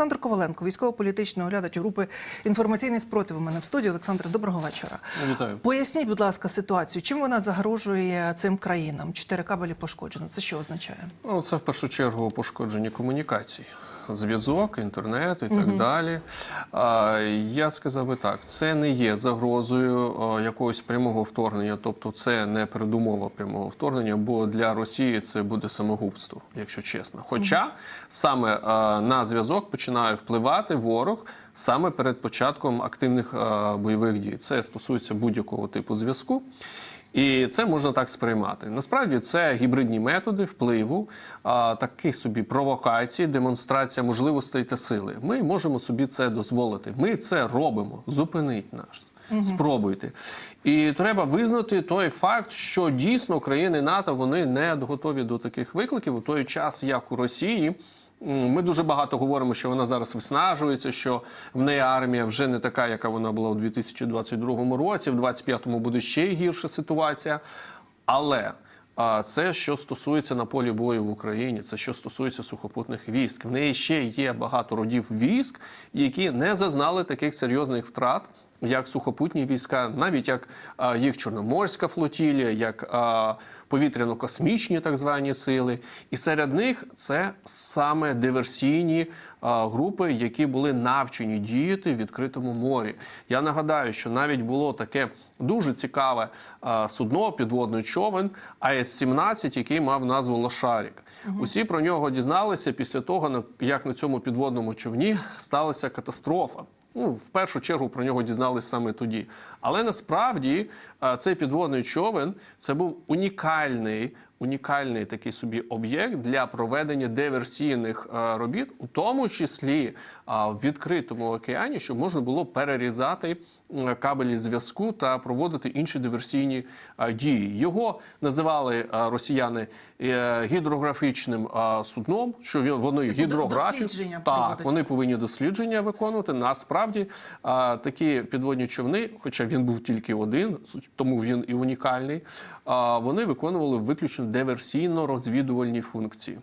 Олександр Коваленко, військово-політичний оглядач групи інформаційний спротив. У мене в студії. Олександр, доброго вечора. Вітаю. Поясніть, будь ласка, ситуацію. Чим вона загрожує цим країнам? Чотири кабелі пошкоджено. Це що означає? Ну, це в першу чергу пошкоджені комунікації. Зв'язок, інтернет і так далі. Я сказав би так: це не є загрозою якогось прямого вторгнення, тобто це не передумова прямого вторгнення, бо для Росії це буде самогубство, якщо чесно. Хоча саме на зв'язок починає впливати ворог саме перед початком активних а, бойових дій. Це стосується будь-якого типу зв'язку. І це можна так сприймати. Насправді це гібридні методи впливу, а, такі собі провокації, демонстрація можливостей та сили. Ми можемо собі це дозволити. Ми це робимо. Зупинить нас. Спробуйте. І треба визнати той факт, що дійсно країни НАТО вони не готові до таких викликів у той час, як у Росії. Ми дуже багато говоримо, що вона зараз виснажується, що в неї армія вже не така, яка вона була у 2022 році. В 2025 буде ще гірша ситуація. Але це що стосується на полі бою в Україні, це що стосується сухопутних військ. В неї ще є багато родів військ, які не зазнали таких серйозних втрат. Як сухопутні війська, навіть як їх Чорноморська флотілія, як повітряно-космічні так звані сили, і серед них це саме диверсійні групи, які були навчені діяти в відкритому морі. Я нагадаю, що навіть було таке дуже цікаве судно, підводний човен АЕС-17, який мав назву Лошарік. Усі про нього дізналися після того, як на цьому підводному човні сталася катастрофа. Ну, в першу чергу про нього дізналися саме тоді. Але насправді цей підводний човен це був унікальний, унікальний такий собі об'єкт для проведення диверсійних робіт, у тому числі в відкритому океані, щоб можна було перерізати кабелі зв'язку та проводити інші диверсійні дії. Його називали росіяни е, гідрографічним судном, що вони Типу, гідрографію так, вони повинні дослідження виконувати. Насправді такі підводні човни, хоча він був тільки один, тому він і унікальний. Вони виконували виключно диверсійно-розвідувальні функції.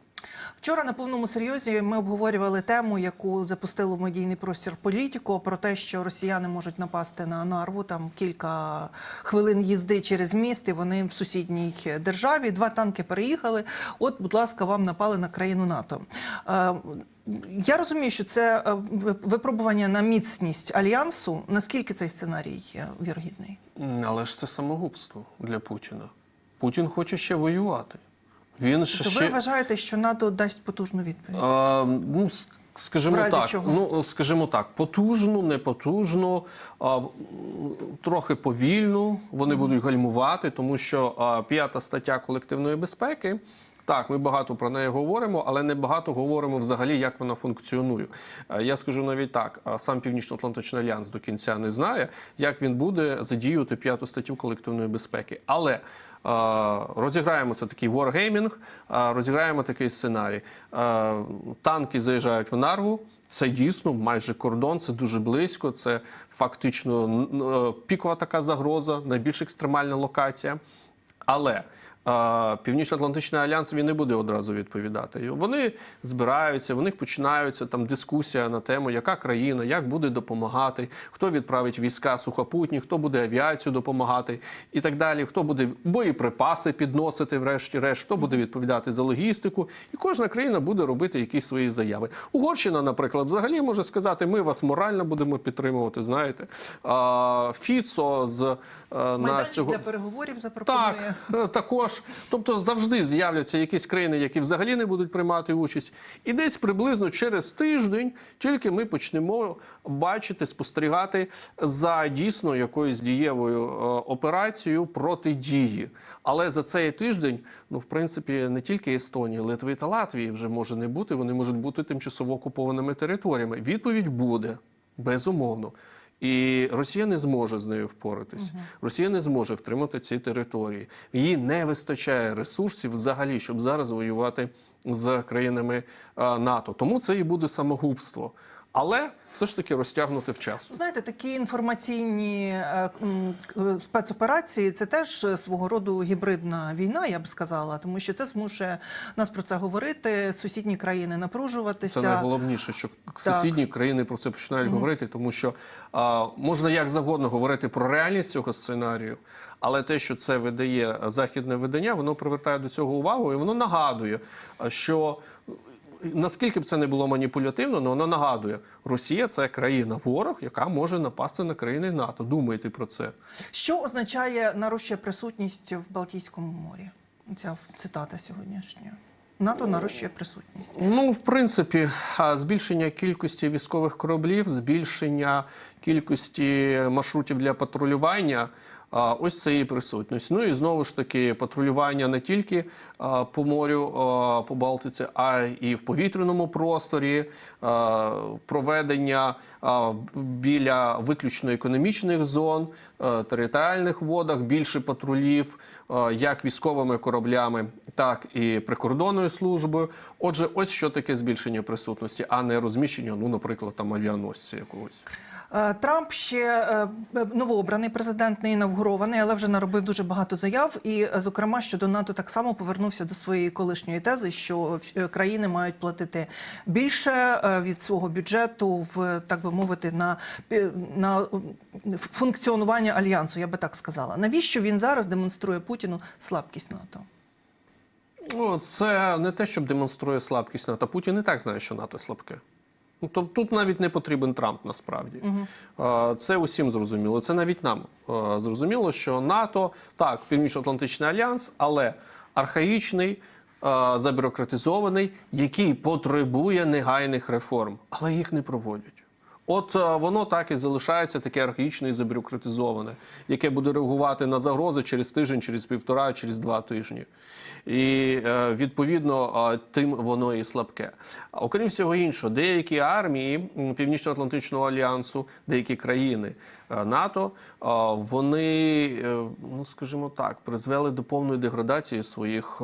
Вчора на повному серйозі ми обговорювали тему, яку запустили в медійний простір політико, про те, що росіяни можуть напасти на нарву там кілька хвилин їзди через міст, і вони в сусідній державі. Два танки переїхали. От, будь ласка, вам напали на країну НАТО. Е, Я розумію, що це е, випробування на міцність альянсу. Наскільки цей сценарій е, вірогідний? Але ж це самогубство для Путіна. Путін хоче ще воювати. Він ще, То ви вважаєте, що НАТО дасть потужну відповідь? А, ну, ск- скажімо так, чого? ну скажімо так, потужну, не потужну, а, трохи повільну. Вони будуть гальмувати, тому що а, п'ята стаття колективної безпеки. Так, ми багато про неї говоримо, але не багато говоримо взагалі, як вона функціонує. Я скажу навіть так: сам Північно-Атлантичний альянс до кінця не знає, як він буде задіювати п'яту статтю колективної безпеки. Але розіграємо це такий е, розіграємо такий сценарій. Танки заїжджають в нарву. Це дійсно майже кордон, це дуже близько. Це фактично е, пікова така загроза, найбільш екстремальна локація. Але Північно-Атлантичний альянс він не буде одразу відповідати. Вони збираються, в них починаються там дискусія на тему, яка країна, як буде допомагати, хто відправить війська сухопутні, хто буде авіацію допомагати і так далі. Хто буде боєприпаси підносити, врешті-решт, хто буде відповідати за логістику, і кожна країна буде робити якісь свої заяви. Угорщина, наприклад, взагалі може сказати: ми вас морально будемо підтримувати. Знаєте, Фіцо з е, на цього для переговорів запропонує. так, е, також. Тобто завжди з'являться якісь країни, які взагалі не будуть приймати участь. І десь приблизно через тиждень тільки ми почнемо бачити, спостерігати за дійсно якоюсь дієвою е, операцією протидії. Але за цей тиждень, ну в принципі, не тільки Естонії, Литви та Латвії вже може не бути. Вони можуть бути тимчасово окупованими територіями. Відповідь буде безумовно. І Росія не зможе з нею впоратись. Росія не зможе втримати ці території. Їй не вистачає ресурсів взагалі, щоб зараз воювати з країнами НАТО. Тому це і буде самогубство. Але все ж таки розтягнути в часу. Знаєте, такі інформаційні е, к- спецоперації це теж е, свого роду гібридна війна, я б сказала, тому що це змушує нас про це говорити, сусідні країни напружуватися. Це найголовніше, що сусідні країни про це починають говорити, тому що а, можна як завгодно говорити про реальність цього сценарію, але те, що це видає західне видання, воно привертає до цього увагу і воно нагадує, що. Наскільки б це не було маніпулятивно, але воно нагадує, Росія це країна ворог, яка може напасти на країни НАТО. Думайте про це. Що означає нарощує присутність в Балтійському морі? Ця цитата сьогоднішня. НАТО нарощує присутність. Ну, в принципі, збільшення кількості військових кораблів, збільшення кількості маршрутів для патрулювання. Ось це і присутність. Ну і знову ж таки патрулювання не тільки по морю, по Балтиці, а і в повітряному просторі, проведення біля виключно економічних зон, територіальних водах, більше патрулів, як військовими кораблями, так і прикордонною службою. Отже, ось що таке збільшення присутності, а не розміщення, ну, наприклад, там авіаносця якогось. Е, Трамп ще е, новообраний президент, не інавгурований, але вже наробив дуже багато заяв. І, е, зокрема, щодо НАТО так само повернувся до своєї колишньої тези, що країни мають платити більше від свого бюджету в так би мовити на, на функціонування альянсу. Я би так сказала. Навіщо він зараз демонструє Путіну слабкість НАТО? Ну, це не те, щоб демонструє слабкість НАТО. Путін і так знає, що НАТО слабке. Ну, тобто тут навіть не потрібен Трамп насправді. Угу. Це усім зрозуміло. Це навіть нам зрозуміло, що НАТО так, Північно-Атлантичний альянс, але архаїчний, забюрократизований, який потребує негайних реформ, але їх не проводять. От е, воно так і залишається таке архаїчне і забюрократизоване, яке буде реагувати на загрози через тиждень, через півтора, через два тижні. І е, відповідно е, тим воно і слабке. Окрім всього іншого, деякі армії Північно-Атлантичного альянсу, деякі країни НАТО, вони, ну скажімо так, призвели до повної деградації своїх,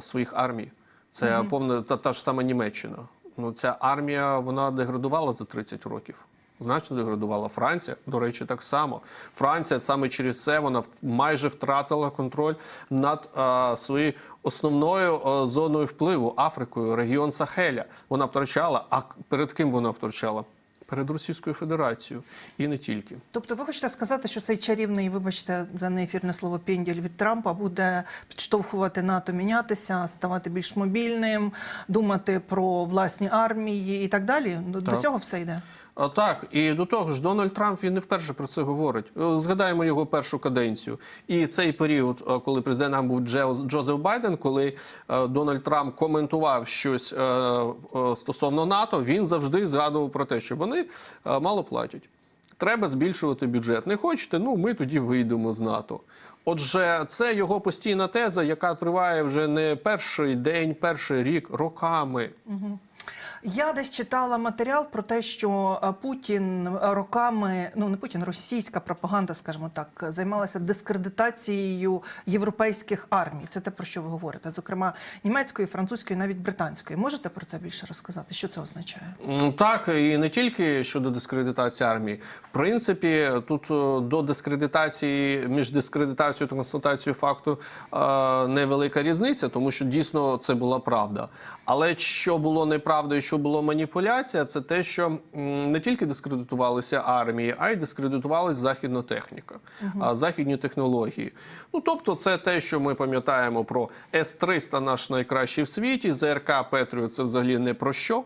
своїх армій. Це повна та, та ж сама Німеччина. Ну, ця армія вона деградувала за 30 років. Значно деградувала Франція. До речі, так само. Франція саме через це вона майже втратила контроль над е, своєю основною е, зоною впливу Африкою, регіон Сахеля. Вона втрачала. А перед ким вона втрачала? Перед Російською Федерацією і не тільки. Тобто, ви хочете сказати, що цей чарівний, вибачте, за неефірне слово пенділь від Трампа буде підштовхувати НАТО мінятися, ставати більш мобільним, думати про власні армії і так далі. До, до цього все йде. А, Так, і до того ж, Дональд Трамп він не вперше про це говорить. Е, Згадаємо його першу каденцію. І цей період, е, коли президентом був Джо- Джозеф Байден, коли е, Дональд Трамп коментував щось е, е, стосовно НАТО, він завжди згадував про те, що вони е, мало платять. Треба збільшувати бюджет. Не хочете? Ну ми тоді вийдемо з НАТО. Отже, це його постійна теза, яка триває вже не перший день, перший рік, роками. Я десь читала матеріал про те, що е, Путін е, роками, ну не Путін, російська пропаганда, скажімо так, займалася дискредитацією європейських армій. Це те, про що ви говорите, зокрема німецької, французької, навіть британської. Можете про це більше розказати? Що це означає? Так, і не тільки щодо дискредитації армії. В принципі, тут е, до дискредитації між дискредитацією та констатацією факту невелика різниця, тому що дійсно це була правда. Але що було неправдою, що було маніпуляція, це те, що не тільки дискредитувалися армії, а й дискредитувалася західна техніка, угу. західні технології. Ну тобто, це те, що ми пам'ятаємо про С-300, наш найкращий в світі, ЗРК Петріо це взагалі не про що.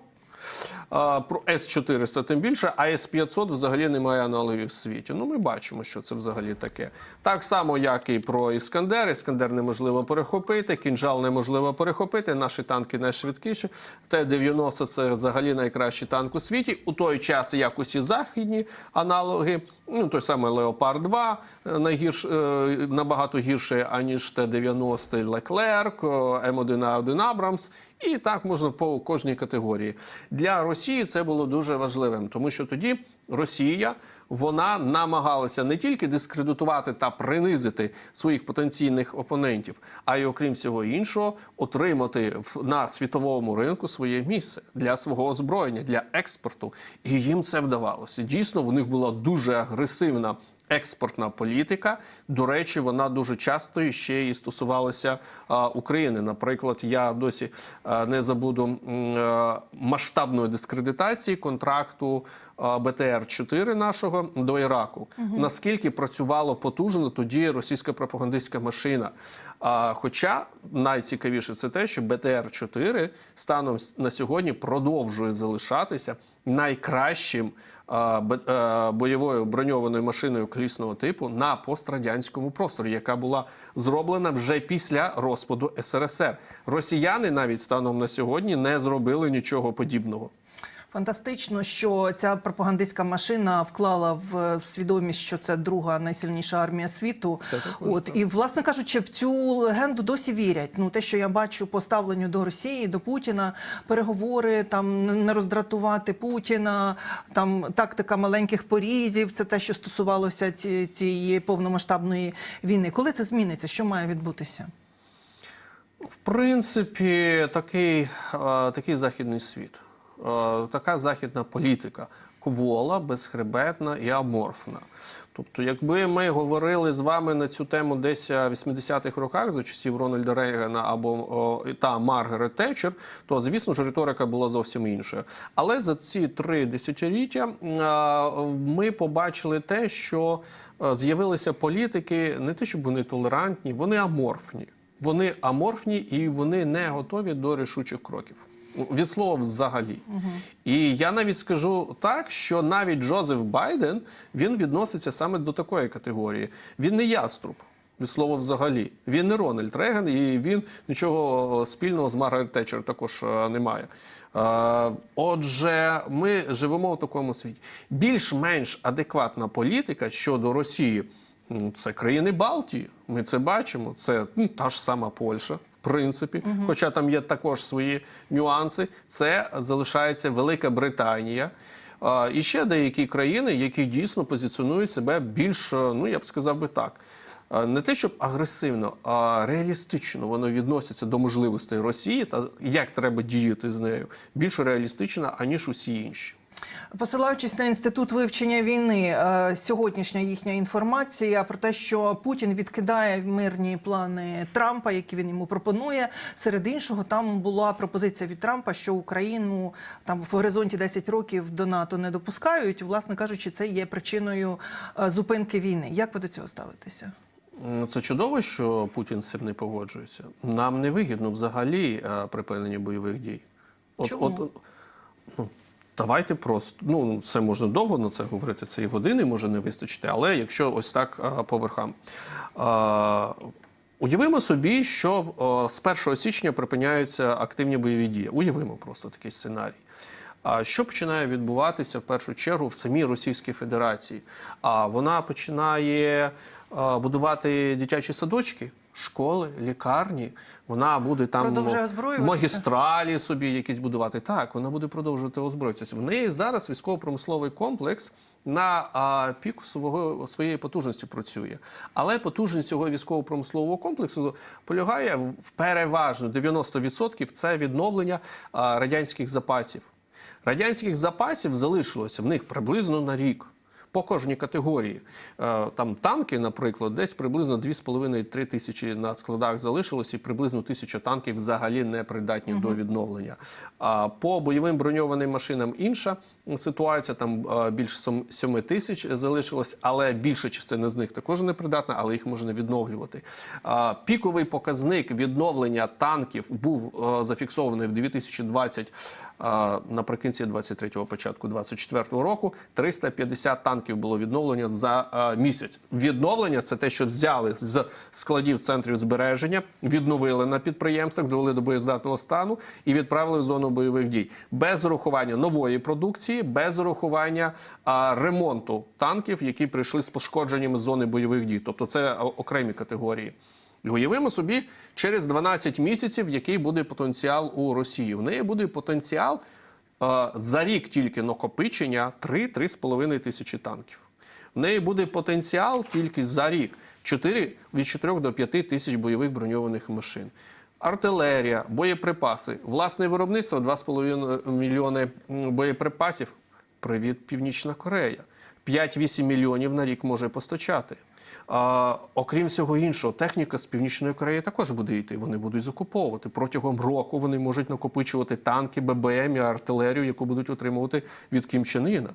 Про С-400 тим більше, а С-500 взагалі немає аналогів в світі. Ну, ми бачимо, що це взагалі таке. Так само, як і про Іскандер. Іскандер неможливо перехопити, кінжал неможливо перехопити, наші танки найшвидкіші. Т-90 це взагалі найкращий танк у світі. У той час, як усі західні аналоги, ну той самий Леопард 2 е, найгірш, е, набагато гірше, аніж Т-90 Леклерк, М1А1 Абрамс. І так можна по кожній категорії. Для Росії це було дуже важливим, тому що тоді Росія вона намагалася не тільки дискредитувати та принизити своїх потенційних опонентів, а й окрім всього іншого, отримати на світовому ринку своє місце для свого озброєння, для експорту. І їм це вдавалося. Дійсно, в них була дуже агресивна експортна політика. До речі, вона дуже часто ще і стосувалася а, України. Наприклад, я досі а, не забуду е, масштабної дискредитації контракту. БТР 4 нашого до Іраку. Наскільки працювала потужно тоді російська пропагандистська машина? А, хоча найцікавіше це те, що БТР 4 станом на сьогодні продовжує залишатися найкращим а, бойовою броньованою машиною колісного типу на пострадянському просторі, яка була зроблена вже після розпаду СРСР. Росіяни навіть станом на сьогодні не зробили нічого подібного. Фантастично, що ця пропагандистська машина вклала в в свідомість, що це друга найсильніша армія світу. Також, От так. і власне кажучи, в цю легенду досі вірять. Ну те, що я бачу по ставленню до Росії, до Путіна, переговори там не роздратувати Путіна, там тактика маленьких порізів. Це те, що стосувалося цієї повномасштабної війни. Коли це зміниться? Що має відбутися? В принципі, такий, е, такий західний світ, е, така західна політика квола, безхребетна і аморфна. Тобто, якби ми говорили з вами на цю тему десь в 80-х роках за часів Рональда Рейгана або о, та Маргарет Тетчер, то звісно ж риторика була зовсім іншою. Але за ці три десятиліття е, ми побачили те, що е, з'явилися політики не те, щоб вони толерантні, вони аморфні. Вони аморфні і вони не готові до рішучих кроків. Від слова взагалі. І я навіть скажу так, що навіть Джозеф Байден він відноситься саме до такої категорії. Він не яструб. Від слова взагалі. Він не Рональд Рейган, і він нічого спільного з Маргарет Тетчер також е, не має. Е, Отже, ми живемо в такому світі. Більш-менш адекватна політика щодо Росії Це країни Балтії. Ми це бачимо. Це ну, та ж сама Польща, принципі. Хоча там є також свої нюанси. Це залишається Велика Британія. І ще деякі країни, які дійсно позиціонують себе більш, е, ну я б сказав би так. Не те, щоб агресивно, а реалістично воно відноситься до можливостей Росії та як треба діяти з нею більш реалістично, аніж усі інші. Посилаючись на інститут вивчення війни, е, сьогоднішня їхня інформація про те, що Путін відкидає мирні плани Трампа, які він йому пропонує. Серед іншого, там була пропозиція від Трампа, що Україну там в горизонті 10 років до НАТО не допускають. Власне кажучи, це є причиною е, зупинки війни. Як ви до цього ставитеся? Ну, Це чудово, що Путін з цим не погоджується. Нам не вигідно взагалі е, припинення бойових дій. От, Чому? от, ну, давайте просто. Ну, це можна довго на це говорити, це і години може не вистачити, але якщо ось так е, по верхам. Е, Уявимо собі, що з 1 січня припиняються активні бойові дії. Уявимо просто такий сценарій. А що починає відбуватися в першу чергу в самій Російській Федерації? А вона починає будувати дитячі садочки, школи, лікарні. Вона буде там магістралі собі якісь будувати. Так, вона буде продовжувати озброїтися. В неї зараз військово-промисловий комплекс. На а, піку свого своєї потужності працює, але потужність цього військово-промислового комплексу полягає в в переважно 90% це відновлення а, радянських запасів. Радянських запасів залишилося в них приблизно на рік. По кожній категорії. Е, Там танки, наприклад, десь приблизно 2,5-3 тисячі на складах залишилось, і приблизно тисяча танків взагалі не придатні до відновлення. А по бойовим броньованим машинам інша ситуація. Там е, більше 7 тисяч залишилось, але більша частина з них також не придатна, але їх можна відновлювати. Піковий показник відновлення танків був е, зафіксований в 2020 наприкінці 23-го, початку 24-го року 350 танків було відновлення за місяць. Відновлення це те, що взяли з складів центрів збереження, відновили на підприємствах, довели до боєздатного стану і відправили в зону бойових дій без урахування нової продукції, без урахування а, ремонту танків, які прийшли з пошкодженнями з зони бойових дій. Тобто це окремі категорії. І уявимо собі через 12 місяців, який буде потенціал у Росії. В неї буде потенціал е, за рік тільки накопичення 3-3,5 тисячі танків. В неї буде потенціал тільки за рік 4, від 4 до 5 тисяч бойових броньованих машин. Артилерія, боєприпаси, власне виробництво 2,5 мільйони боєприпасів. Привіт, Північна Корея. 5-8 мільйонів на рік може постачати. А, окрім всього іншого, техніка з Північної Кореї також буде йти. Вони будуть закуповувати. Протягом року вони можуть накопичувати танки, ББМ і артилерію, яку будуть отримувати від Кім Чен Іна.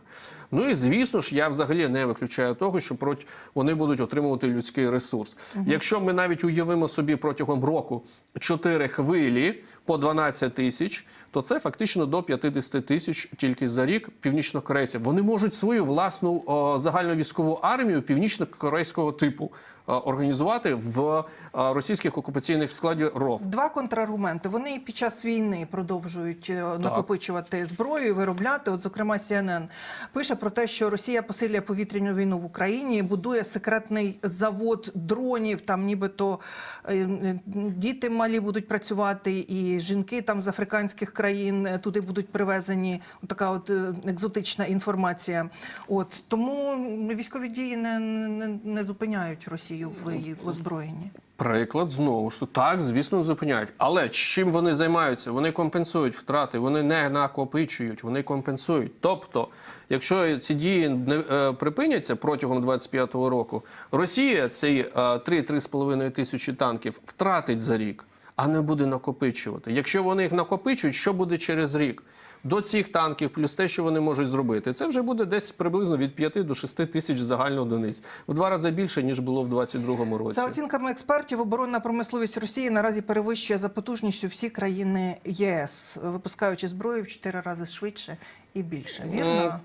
Ну і звісно ж, я взагалі не виключаю того, що проти вони будуть отримувати людський ресурс. Якщо ми навіть уявимо собі протягом року 4 хвилі по 12 тисяч, то це фактично до 50 тисяч тільки за рік північнокорейців. Вони можуть свою власну о, загальну військову армію північно-корейського типу організувати в російських окупаційних складів РОВ. Два контраргументи. Вони і під час війни продовжують е, накопичувати зброю і виробляти. От, зокрема, CNN пише про те, що Росія посилює повітряну війну в Україні, будує секретний завод дронів. Там нібито е, е, діти малі будуть працювати, і жінки там з африканських країн е, туди будуть привезені. Така от е, екзотична інформація. От тому військові дії не, не, не зупиняють Росію в її озброєнні. Приклад знову ж так, звісно, зупиняють. Але чим вони займаються? Вони компенсують втрати, вони не накопичують, вони компенсують. Тобто, якщо ці дії не е, припиняться протягом 25-го року, Росія ці е, 3-3,5 тисячі танків втратить за рік, а не буде накопичувати. Якщо вони їх накопичують, що буде через рік? До цих танків, плюс те, що вони можуть зробити, це вже буде десь приблизно від 5 до 6 тисяч загально одиниць. В два рази більше, ніж було в 22-му році. За оцінками експертів, оборонна промисловість Росії наразі перевищує за потужністю всі країни ЄС, випускаючи зброю в чотири рази швидше і більше. Вірно?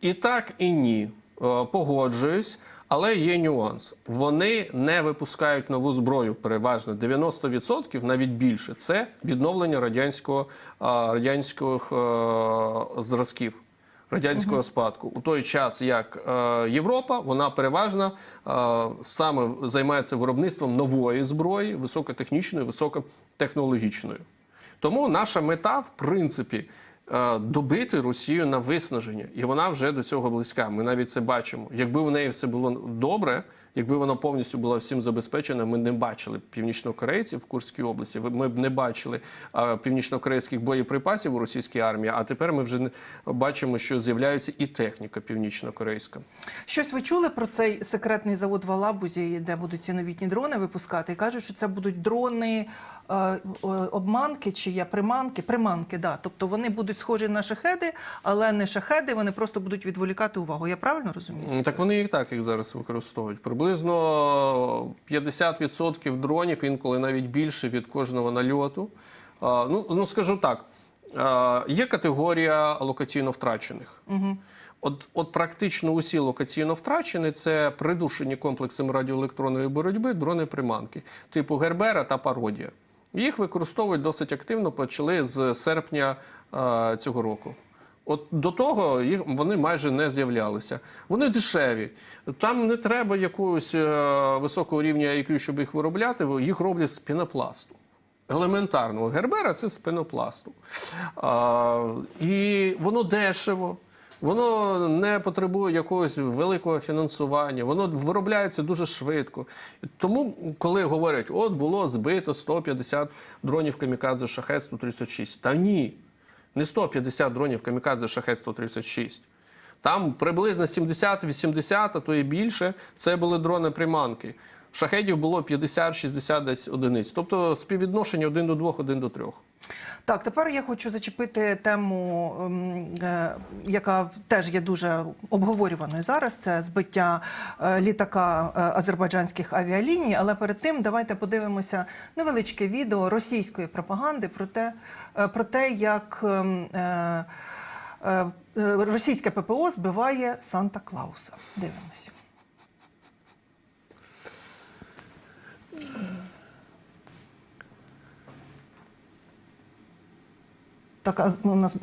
І так, і ні. Е, Погоджуюсь, але є нюанс. Вони не випускають нову зброю переважно 90%, навіть більше. Це відновлення радянського, радянських е, зразків. Радянського спадку у той час, як е, Європа, вона переважно е, саме займається виробництвом нової зброї, високотехнічної, високотехнологічної. Тому наша мета, в принципі, добити Росію на виснаження, і вона вже до цього близька. Ми навіть це бачимо. Якби в неї все було добре, якби вона повністю була всім забезпечена, ми не бачили північнокорейців в Курській області. Ми б не бачили північнокорейських боєприпасів у російській армії. А тепер ми вже бачимо, що з'являється і техніка північнокорейська. Щось ви чули про цей секретний завод в Алабузі, де будуть ці новітні дрони випускати? І кажуть, що це будуть дрони е, обманки чи є приманки? Приманки, да. Тобто вони будуть схожі на шахеди, але не шахеди, вони просто будуть відволікати увагу. Я правильно розумію? Так вони і так їх зараз використовують. Приблизно 50% дронів, інколи навіть більше від кожного нальоту. Ну, ну скажу так, є категорія локаційно втрачених. От, от практично усі локаційно втрачені це придушені комплексами радіоелектронної боротьби дрони-приманки, типу Гербера та Пародія. Їх використовують досить активно, почали з серпня цього року. От до того їх вони майже не з'являлися. Вони дешеві. Там не треба якогось е, високого рівня IQ, щоб їх виробляти. Їх роблять з пінопласту. Елементарного Гербера це з пенопласту. А, і воно дешево. Воно не потребує якогось великого фінансування, воно виробляється дуже швидко. Тому, коли говорять, от було збито 150 дронів камікадзе шахет 136, та ні, не 150 дронів камікадзе шахет 136. Там приблизно 70-80, а то і більше, це були дрони-приманки. Шахедів було 50-60 десь одиниць. Тобто співвідношення 1 до 2, 1 до 3. Так, тепер я хочу зачепити тему, ем, е, яка теж є дуже обговорюваною зараз. Це збиття е, літака е, азербайджанських авіаліній. Але перед тим давайте подивимося невеличке відео російської пропаганди про те, про те як ем, російське ППО збиває Санта Клауса. Дивимося. Так, а ну, у нас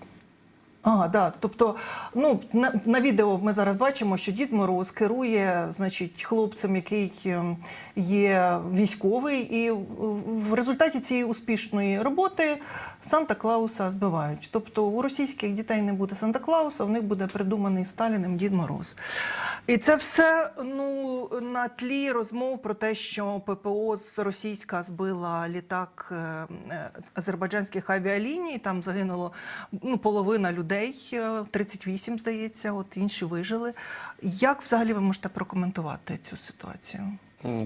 А, да. Тобто, ну на, на відео ми зараз бачимо, що Дід Мороз керує, значить, хлопцем, який ем, є військовий, і в- результаті цієї успішної роботи Санта Клауса збивають. Тобто у російських дітей не буде Санта Клауса, в них буде придуманий Сталіним Дід Мороз. І це все ну на тлі розмов про те, що ППО з російська збила літак е, е, азербайджанських авіаліній. Там загинуло ну, половина людей, е, 38, здається, от інші вижили. Як взагалі ви можете прокоментувати цю ситуацію?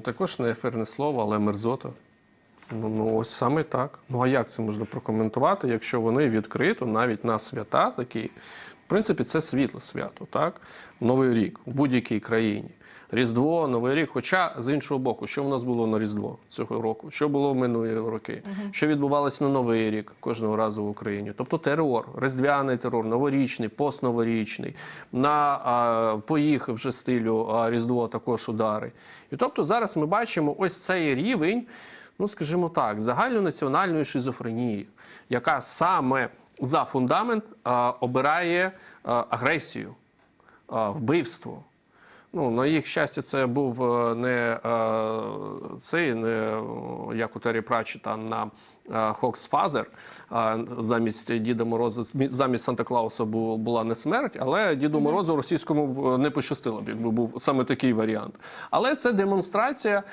Також не ефирне слово, але мерзота. Ну, ну ось саме так. Ну а як це можна прокоментувати, якщо вони відкрито навіть на свята такі, в принципі, це світле свято, так? Новий рік у будь-якій країні. Різдво, Новий рік. Хоча з іншого боку, що в нас було на Різдво цього року? Що було в минулі роки? Що відбувалося на Новий рік кожного разу в Україні? Тобто терор, різдвяний терор, новорічний, постноворічний, на а, по їх вже стилю а, Різдво також удари. І тобто зараз ми бачимо ось цей рівень, ну скажімо так, загальнонаціональної шизофренії, яка саме за фундамент а, обирає а, агресію, а, вбивство. Ну, на їх щастя, це був е, не е, цей, не е, як у Террі Пратчета на Хокс Фазер. Замість Діда Мороза, замість Санта Клауса бу- була не смерть, але Діду Морозу російському е, не пощастило б, якби був саме такий варіант. Але це демонстрація е,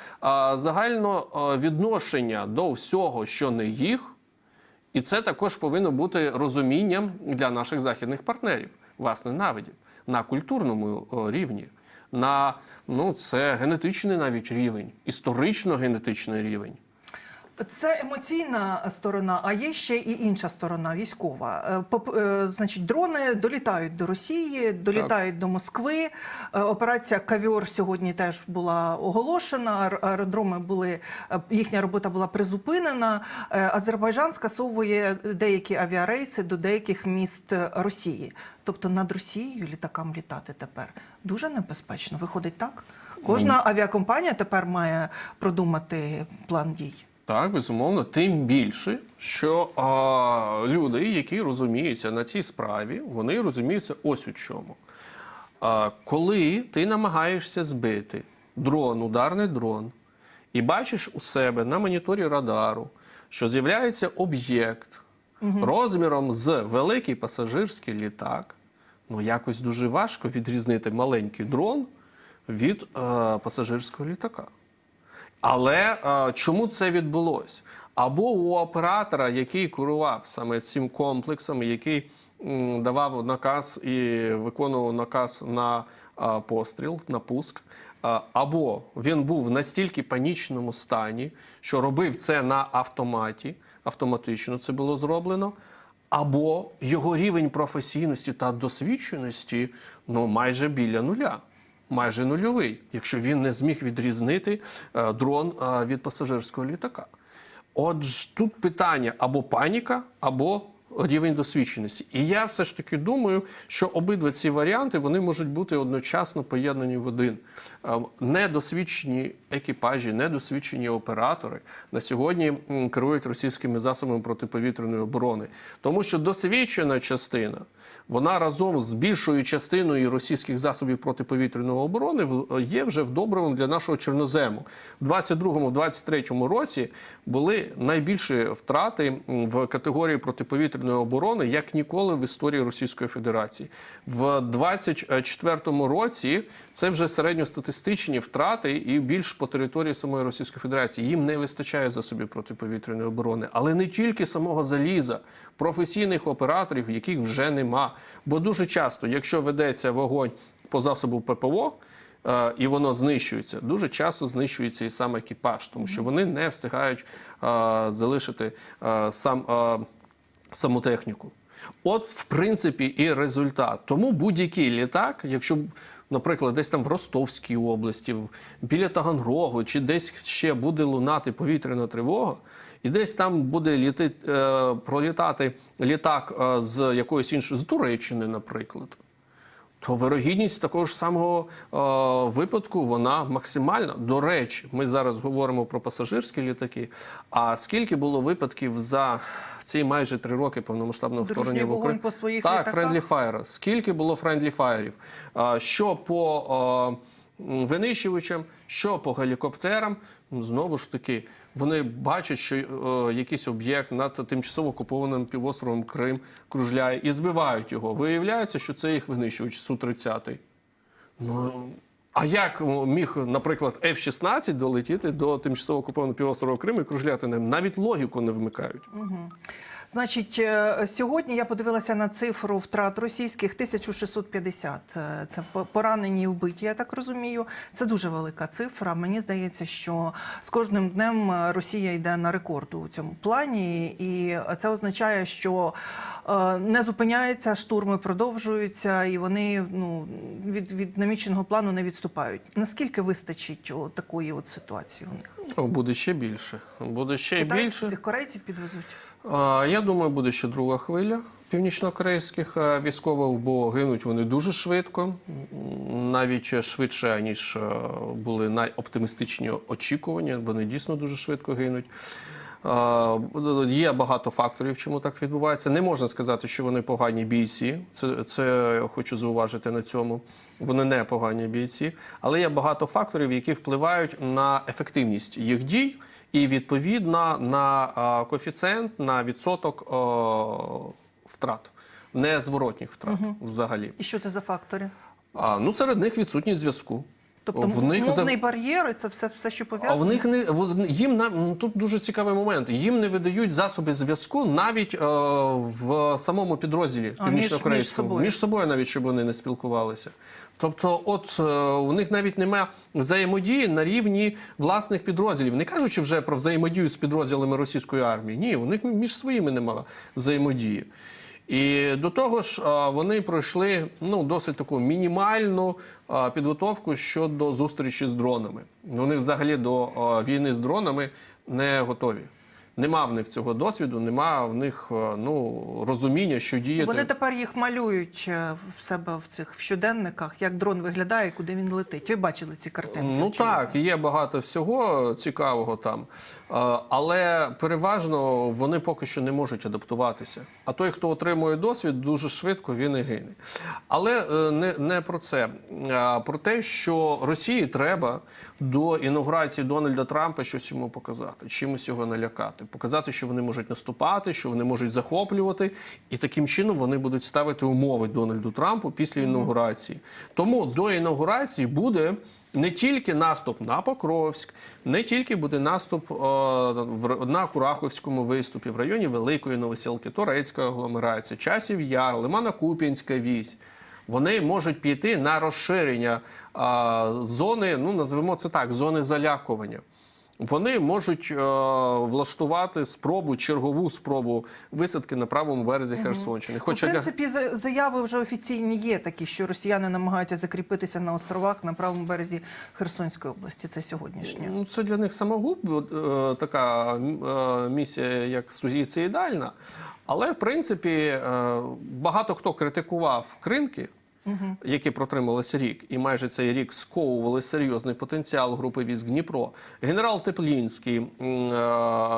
загально е, відношення до всього, що не їх. І це також повинно бути розумінням для наших західних партнерів, вас ненавидять на культурному рівні, на ну це генетичний навіть рівень, історично-генетичний рівень. Це емоційна сторона, а є ще і інша сторона військова. Е, е, Значить, дрони долітають до Росії, долітають до Москви. Е, Операція Кавьор сьогодні теж була оголошена. Аеродроми були їхня робота була призупинена. Азербайджан скасовує деякі авіарейси до деяких міст Росії. Тобто над Росією літакам літати тепер дуже небезпечно. Виходить так. Кожна авіакомпанія тепер має продумати план дій. Так, безумовно, тим більше, що а, люди, які розуміються на цій справі, вони розуміються ось у чому. А, коли ти намагаєшся збити дрон, ударний дрон, і бачиш у себе на моніторі радару, що з'являється об'єкт розміром з великий пасажирський літак, ну якось дуже важко відрізнити маленький дрон від е, пасажирського літака. Але е, чому це відбулося? Або у оператора, який керував саме цим комплексом, який м, давав наказ і виконував наказ на е, постріл, на пуск, е, або він був в настільки панічному стані, що робив це на автоматі, автоматично це було зроблено. Або його рівень професійності та досвідченості ну майже біля нуля майже нульовий, якщо він не зміг відрізнити е, дрон е, від пасажирського літака. Отже, тут питання або паніка, або рівень досвідченості. І я все ж таки думаю, що обидва ці варіанти вони можуть бути одночасно поєднані в один. Е, Недосвідчені екіпажі, недосвідчені оператори на сьогодні керують російськими засобами протиповітряної оборони, тому що досвідчена частина. Вона разом з більшою частиною російських засобів протиповітряної оборони в- є вже вдобривом для нашого чорнозему. В 22-23 році були найбільші втрати в категорії протиповітряної оборони як ніколи в історії Російської Федерації. В 24 році це вже середньостатистичні втрати і більш по території самої Російської Федерації. Їм не вистачає засобів протиповітряної оборони, але не тільки самого заліза, професійних операторів, яких вже нема. Бо дуже часто, якщо ведеться вогонь по засобу ППО. е, І воно знищується. Дуже часто знищується і сам екіпаж, тому що вони не встигають е, залишити е, сам е, саму техніку. От, в принципі, і результат. Тому будь-який літак, якщо, наприклад, десь там в Ростовській області, біля Таганрогу, чи десь ще буде лунати повітряна тривога, і десь там буде літи, е, пролітати літак е, з якоїсь іншої, з Туреччини, наприклад то вирогідність такого ж самого е, випадку вона максимальна. До речі, ми зараз говоримо про пасажирські літаки. А скільки було випадків за ці майже три роки повномасштабного вторгнення в Україну. по своїх так, літаках? френдлі фаєра. Скільки було френдлі фаєрів? А, Що по е, винищувачам, що по гелікоптерам? Знову ж таки, вони бачать, що е, якийсь об'єкт над тимчасово окупованим півостровом Крим кружляє і збивають його. Виявляється, що це їх винищувач Су-30. Ну, а як міг, наприклад, F-16 долетіти до тимчасово окупованого півострова Крим і кружляти ним? Навіть логіку не вмикають. Значить, е, сьогодні я подивилася на цифру втрат російських 1650. Е, Це по- поранені і вбиті, я так розумію. Це дуже велика цифра. Мені здається, що з кожним днем е, Росія йде на рекорд у цьому плані, і це означає, що не зупиняється, штурми продовжуються, і вони ну від, від наміченого плану не відступають. Наскільки вистачить о, такої от ситуації у них? Буде ще більше. Буде ще Китайці більше. цих корейців підвезуть. Я думаю, буде ще друга хвиля північнокорейських військових, бо гинуть вони дуже швидко, навіть швидше, ніж були найоптимістичні очікування. Вони дійсно дуже швидко гинуть. Є багато факторів, чому так відбувається. Не можна сказати, що вони погані бійці. Це, це хочу зауважити на цьому. Вони не погані бійці, але є багато факторів, які впливають на ефективність їх дій і відповідно на коефіцієнт на відсоток втрат, незворотніх втрат взагалі. І що це за фактори? А ну серед них відсутність зв'язку. Тобто в них мовний бар'єр, і це все, все, що а в них не в- їм на тут дуже цікавий момент. Їм не видають засоби зв'язку навіть е, в самому підрозділі між- між північно-корейському. собою. Між собою навіть щоб вони не спілкувалися. Тобто, от е, у них навіть немає взаємодії на рівні власних підрозділів. Не кажучи вже про взаємодію з підрозділами російської армії. Ні, у них між своїми немає взаємодії. І до того ж, вони пройшли ну, досить таку мінімальну підготовку щодо зустрічі з дронами. Вони взагалі до війни з дронами не готові. Нема в них цього досвіду, нема в них ну, розуміння, що діяти. Вони тепер їх малюють е, в себе в цих в щоденниках, як дрон виглядає, куди він летить. Ви бачили ці картинки? Ну так, є багато всього цікавого там, Е, але переважно вони поки що не можуть адаптуватися. А той, хто отримує досвід, дуже швидко він і гине. Але е, не, не про це, а про те, що Росії треба до інаугурації Дональда Трампа щось йому показати, чимось його налякати, показати, що вони можуть наступати, що вони можуть захоплювати, і таким чином вони будуть ставити умови Дональду Трампу після інаугурації. Тому до інаугурації буде. Не тільки наступ на Покровськ, не тільки буде наступ е, в- на Кураховському виступі в районі Великої Новосілки, Турецька агломерація, Часів Яр, Лимано-Куп'янська вісь. Вони можуть піти на розширення а, зони, ну назвемо це так, зони залякування. Вони можуть е, влаштувати спробу, чергову спробу висадки на правому березі Херсонщини. Ну, в Хоча для- принципі, заяви вже офіційні є такі, що росіяни намагаються закріпитися на островах на правому березі Херсонської області. Це сьогоднішнє. Ну, це для них самогуб, е, така е, місія, як суїцидальна. Але, в принципі, е, багато хто критикував кринки, які протрималися рік, і майже цей рік сковували серйозний потенціал групи військ Дніпро. Генерал Теплінський е,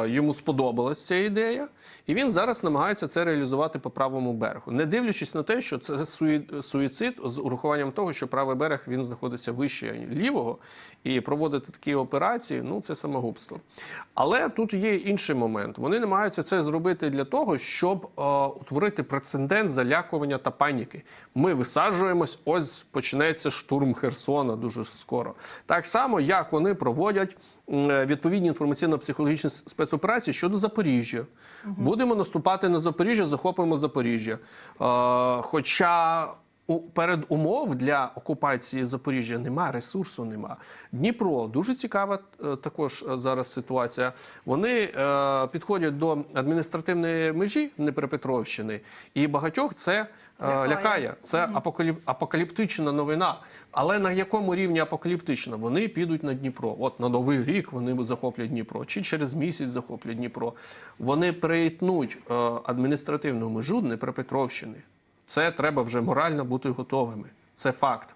йому сподобалась ця ідея, і він зараз намагається це реалізувати по правому берегу, не дивлячись на те, що це суїцид з урахуванням того, що правий берег він знаходиться вище лівого, і проводити такі операції ну це самогубство. Але тут є інший момент. Вони намагаються це зробити для того, щоб е, утворити прецедент залякування та паніки. Ми висаджуємось, ось почнеться штурм Херсона дуже скоро. Так само, як вони проводять е, відповідні інформаційно-психологічні спецоперації щодо Запоріжжя. Будемо наступати на Запоріжжя, захопимо Запоріжжя. Е, хоча у перед умов для окупації Запоріжжя нема, ресурсу нема. Дніпро дуже цікава е, також е, зараз ситуація. Вони е, підходять до адміністративної межі Дніпропетровщини, і багатьох це е, Лякає. лякає. Це апокаліп, апокаліптична новина. Але на якому рівні апокаліптична? Вони підуть на Дніпро. От на новий рік вони захоплять Дніпро, чи через місяць захоплять Дніпро. Вони перейтнуть е, адміністративну межу Дніпропетровщини. Це треба вже морально бути готовими. Це факт.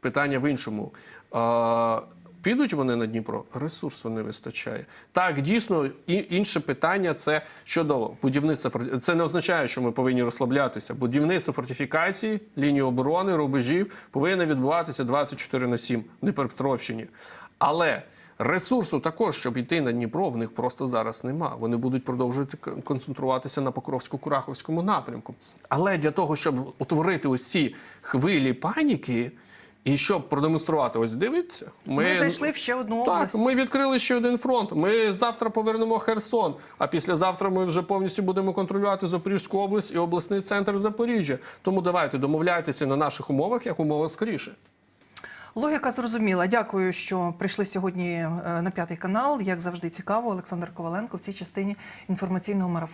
Питання в іншому. Підуть вони на Дніпро, ресурсу не вистачає. Так, дійсно, і інше питання це щодо будівництва. Це не означає, що ми повинні розслаблятися. Будівництво фортифікації, лінії оборони, рубежів повинно відбуватися 24 на 7 в Дніпропетровщині. Але ресурсу також, щоб йти на Дніпро, в них просто зараз нема. Вони будуть продовжувати концентруватися на Покровсько-Кураховському напрямку. Але для того, щоб утворити ось ці хвилі паніки. І щоб продемонструвати, ось дивіться, Ми зайшли в ще одну так, область. ми відкрили ще один фронт. Ми завтра повернемо Херсон. А післязавтра ми вже повністю будемо контролювати Запорізьку область і обласний центр Запоріжжя. Тому давайте домовляйтеся на наших умовах, як умова скоріше. Логіка зрозуміла. Дякую, що прийшли сьогодні е, на п'ятий канал. Як завжди, цікаво. Олександр Коваленко в цій частині інформаційного марафону.